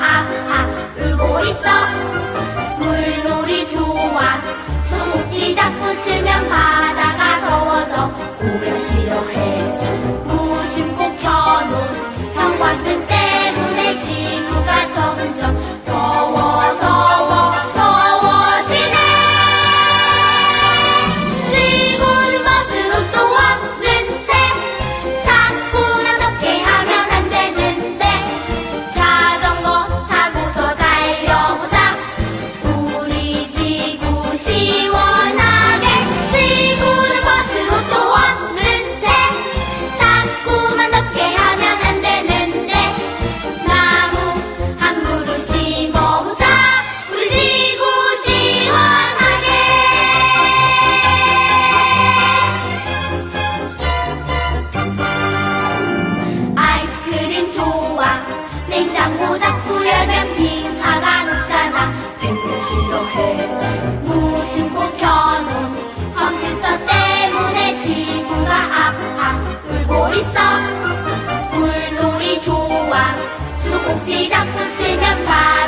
하하하 울고 있어. 냉장고 자꾸 열면 빙하가 녹잖아. 밴드 싫어해. 무심코 켜놓은 컴퓨터 때문에 지구가 아파. 울고 있어. 물놀이 좋아. 수공지 자꾸 틀면 바